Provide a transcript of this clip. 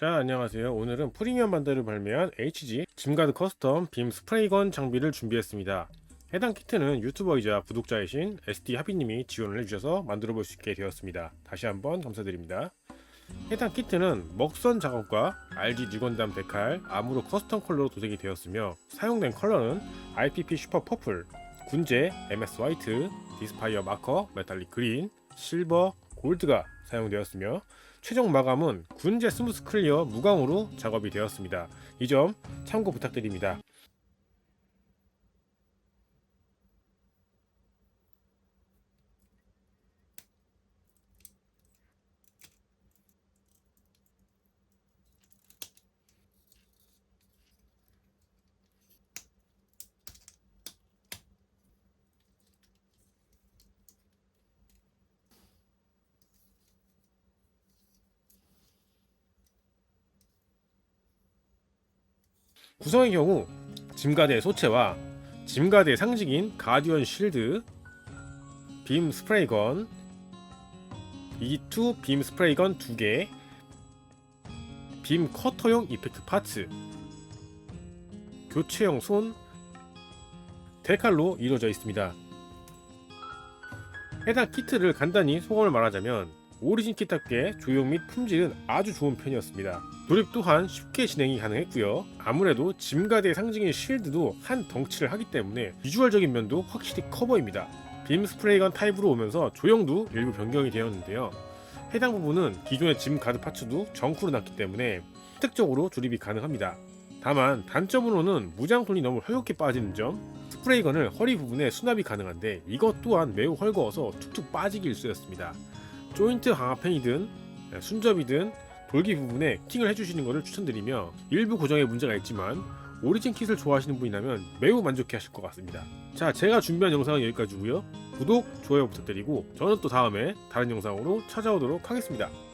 자 안녕하세요. 오늘은 프리미엄 반대를 발매한 HG 짐가드 커스텀 빔 스프레이건 장비를 준비했습니다. 해당 키트는 유튜버이자 구독자이신 SD 하비님이 지원을 해주셔서 만들어 볼 수 있게 되었습니다. 다시 한번 감사드립니다. 해당 키트는 먹선 작업과 RG 뉴건담 데칼 암으로 커스텀 컬러로 도색이 되었으며 사용된 컬러는 IPP 슈퍼 퍼플, 군제, MS 화이트, 디스파이어 마커, 메탈릭 그린, 실버, 골드가 사용되었으며 최종 마감은 군제 스무스 클리어 무광으로 작업이 되었습니다. 이 점 참고 부탁드립니다. 구성의 경우 짐가드의 소체와 짐가드의 상징인 가디언 실드, 빔 스프레이건, E2 빔 스프레이건 2개, 빔 커터용 이펙트 파츠, 교체용 손, 데칼로 이루어져 있습니다. 해당 키트를 간단히 소감을 말하자면 오리진 키트답게 조형 및 품질은 아주 좋은 편이었습니다. 조립 또한 쉽게 진행이 가능했고요. 아무래도 짐가드의 상징인 실드도 한 덩치를 하기 때문에 비주얼적인 면도 확실히 커 보입니다. 빔 스프레이건 타입으로 오면서 조형도 일부 변경이 되었는데요. 해당 부분은 기존의 짐 가드 파츠도 정크로 났기 때문에 획득적으로 조립이 가능합니다. 다만 단점으로는 무장손이 너무 헐겁게 빠지는 점 스프레이건을 허리 부분에 수납이 가능한데 이것 또한 매우 헐거워서 툭툭 빠지기 일쑤였습니다. 조인트 강화팬이든 순접이든 돌기 부분에 코팅을 해주시는 것을 추천드리며 일부 고정에 문제가 있지만 오리진 킷을 좋아하시는 분이라면 매우 만족해 하실 것 같습니다. 자, 제가 준비한 영상은 여기까지고요. 구독, 좋아요 부탁드리고 저는 또 다음에 다른 영상으로 찾아오도록 하겠습니다. 끝!